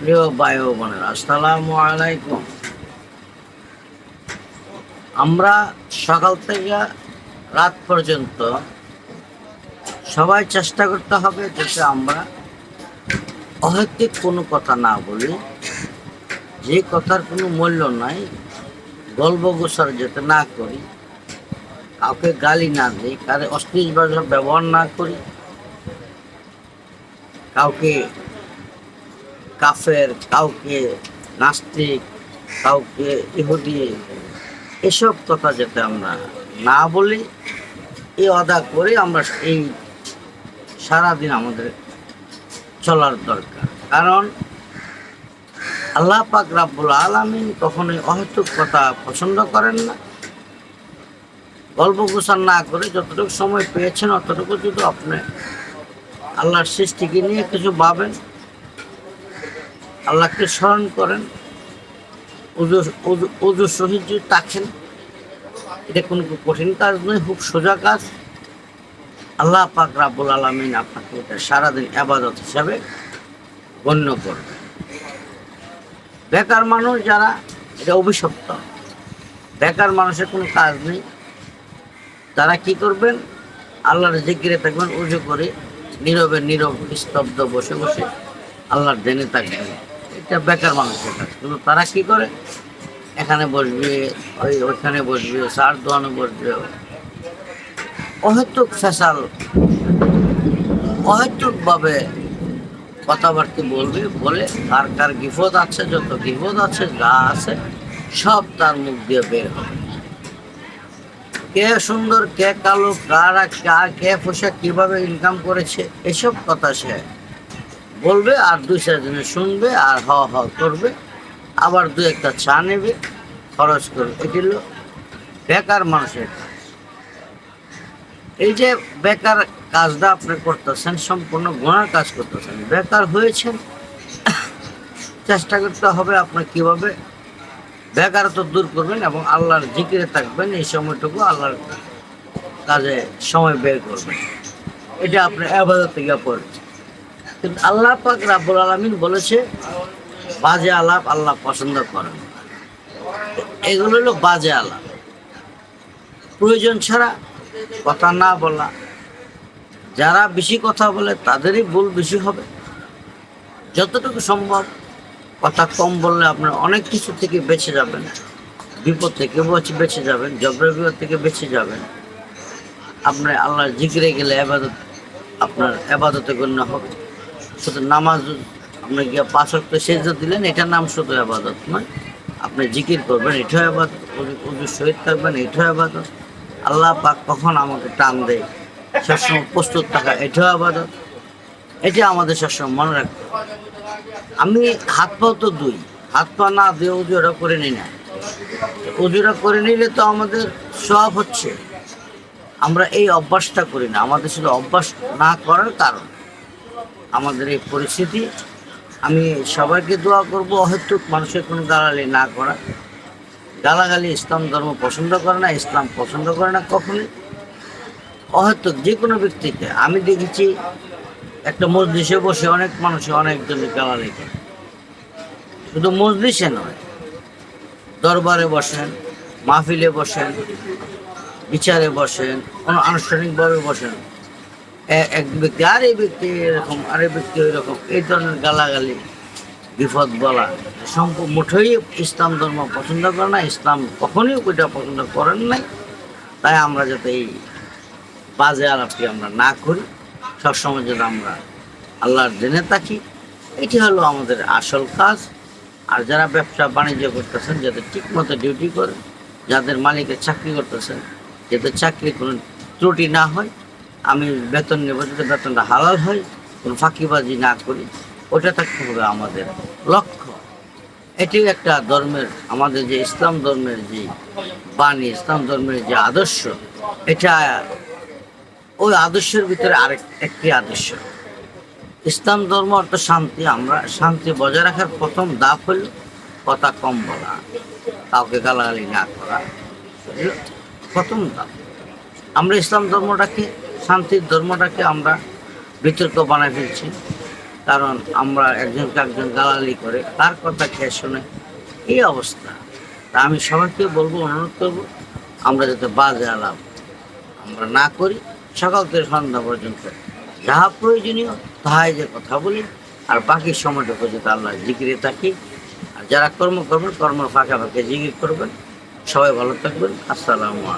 প্রিয় বায়ু বোনের, আসসালামু আলাইকুম। আমরা সকাল থেকে রাত পর্যন্ত সবাই চেষ্টা করতে হবে যাতে আমরা অহেতুক কোনো কথা না বলি, যে কথার কোনো মূল্য নাই, গল্প গোসার যাতে না করি, কাউকে গালি না দিই, কারে অশ্লীল ব্যবহার না করি, কাউকে কাফের, কাউকে নাস্তিক, কাউকে ইহুদি, এসব কথা যাতে আমরা না বলি এই অদা করে আমরা এই সারাদিন আমাদের চলার দরকার। কারণ আল্লাহ পাক রাব্বুল আলামিন কখনোই অহেতুক কথা পছন্দ করেন না। গল্প গোসান না করে যতটুকু সময় পেয়েছেন, অতটুকু যদি আপনি আল্লাহর সৃষ্টিকে নিয়ে কিছু ভাবেন আল্লাহকে স্মরণ করেন। উজু সহিত যদি থাকেন এটা কোনো কঠিন কাজ নয়, খুব সোজা কাজ। আল্লাহ পাক রাব্বুল আলমিন আপনাকে এটা সারাদিন আবাদত হিসাবে গণ্য করবে বেকার মানুষ যারা, এটা অভিশপ্ত। বেকার মানুষের কোনো কাজ নেই। তারা কি করবেন? আল্লাহর জিকিরে থাকবেন, উজু করে নীরবে নীরব স্তব্ধ বসে বসে আল্লাহর জেনে থাকবেন এটা বেকার মানুষের কিন্তু তারা কি করে? এখানে বসবে, ওই ওইখানে বসবে, সার দোয়ানে বসবে। অহেতুক ফেসাল অহেতুকভাবে কথাবার্তা বলবে, বলে কার কার গিফত আছে, যত গিফত আছে, যা আছে, সব তার মুখ দিয়ে বের হবে। কে সুন্দর, কে কালো, কারা, কে পোশাক, কীভাবে ইনকাম করেছে, এসব কথা সে বলবে আর দুই চারজনে শুনবে আর হ হ করবে। আবার দু একটা চা নেবে, খরচ করবে এটি বেকার মানুষের। এই যে বেকার কাজটা আপনি করতেছেন, সম্পূর্ণ গুণার কাজ করতেছেন, বেকার হয়েছেন, চেষ্টা করতে হবে আপনার কীভাবে বেকারত্ব দূর করবেন এবং আল্লাহর জিকিরে থাকবেন, এই সময়টুকু আল্লাহর কাজে সময় বের করবেন। এটা আপনি আবাদত থেকে পড়েছে কিন্তু আল্লাহ পাক রাব্বুল আলমিন বলেছে, বাজে আলাপ আল্লাহ পছন্দ করেন এগুলো হলো বাজে আলাপ। প্রয়োজন ছাড়া কথা না বলা। যারা বেশি কথা বলে, তাদেরই ভুল বেশি হবে। যতটুকু সম্ভব কথা কম বললে আপনার অনেক কিছু থেকে বেঁচে যাবেন। বিপদ থেকে বেঁচে যাবেন ঝগড়া বিপদ থেকে বেঁচে যাবেন। আপনার আল্লাহর জিকিরে গেলে আবাদত, আপনার আবাদতে গণ্য হবে। শুধু নামাজ, আপনি গিয়ে পাঁচ অক্ট সেজ দিলেন? এটার নাম শুধু আবাদত নয়। আপনি জিকির করবেন, এটাও আবাদত। উজুর সহিত থাকবেন, এটাও আবাদত। আল্লাহ পাক কখন আমাকে টান দেয়, সবসময় প্রস্তুত থাকা, এটাও আবাদত। এটা আমাদের সবসময় মনে রাখতে। আমি হাত পাও তো দুই। হাত পা না দিয়ে উজুরা করে নিই না। উজুরা করে নিলে তো আমাদের সব হচ্ছে। আমরা এই অভ্যাসটা করি না। আমাদের শুধু অভ্যাস না করার কারণ। আমাদের এই পরিস্থিতি। আমি সবাইকে দোয়া করব, অহেতুক মানুষের কোনো গালালি না করা। গালাগালি ইসলাম ধর্ম পছন্দ করে না, ইসলাম পছন্দ করে না কখনই। অহেতুক যে কোনো ব্যক্তিকে। আমি দেখেছি, একটা মসজিষে বসে অনেক মানুষ অনেকজনের গালালি করে। শুধু মসজিষে নয়, দরবারে বসেন, মাহফিলে বসেন, বিচারে বসেন, কোনো আনুষ্ঠানিকভাবে বসেন। এক ব্যক্তি আর ব্যক্তি এরকম, আর ব্যক্তি ওই এই ধরনের গালাগালি, বিপদ বলা সম্পূর্ণ মুঠোই ইসলাম ধর্ম পছন্দ করে না, ইসলাম কখনোই ওইটা পছন্দ করেন নাই। তাই আমরা যাতে এই বাজে আলাপটি আমরা না করি, সবসময় যেন আমরা আল্লাহর জেনে থাকি, এটি হলো আমাদের আসল কাজ। আর যারা ব্যবসা বাণিজ্য করতেছেন, যাদের ঠিকমতো ডিউটি করে, যাদের মালিকের চাকরি করতেছেন যাতে চাকরি কোনো ত্রুটি না হয় আমি বেতন নেব যাতে বেতনটা হালাল হয়, কোনো ফাঁকিবাজি না করি, ওটা থাকতে হবে আমাদের লক্ষ্য। এটি একটা ধর্মের, আমাদের যে ইসলাম ধর্মের যে বাণী, ইসলাম ধর্মের যে আদর্শ, এটা ওই আদর্শের ভিতরে আরেক, একটি আদর্শ। ইসলাম ধর্ম অর্থ শান্তি, আমরা শান্তি বজায় রাখার প্রথম দাপ হল কথা কম বলা, কাউকে গালাগালি না করা। প্রথম দাপ আমরা ইসলাম ধর্মটাকে শান্তির ধর্মটাকে আমরা বিতর্ক বানায় ফেলছি। কারণ আমরা একজনকে একজন গালালি করে, তার কথা খেয়ে শুনে? এই অবস্থা। তা আমি সবাইকে বলব, অনুরোধ করব, আমরা যাতে বাজে আলাপ আমরা না করি, সকাল থেকে সন্ধ্যা পর্যন্ত যাহা প্রয়োজনীয় তাহাই যে কথা বলি, আর বাকি সময়টুকু যাতে আল্লাহ জিকিরে থাকি। আর যারা কর্ম করবেন কর্ম ফাঁকে ফাঁকে জিকির করবেন, সবাই ভালো থাকবেন। আসসালামু আলাইকুম।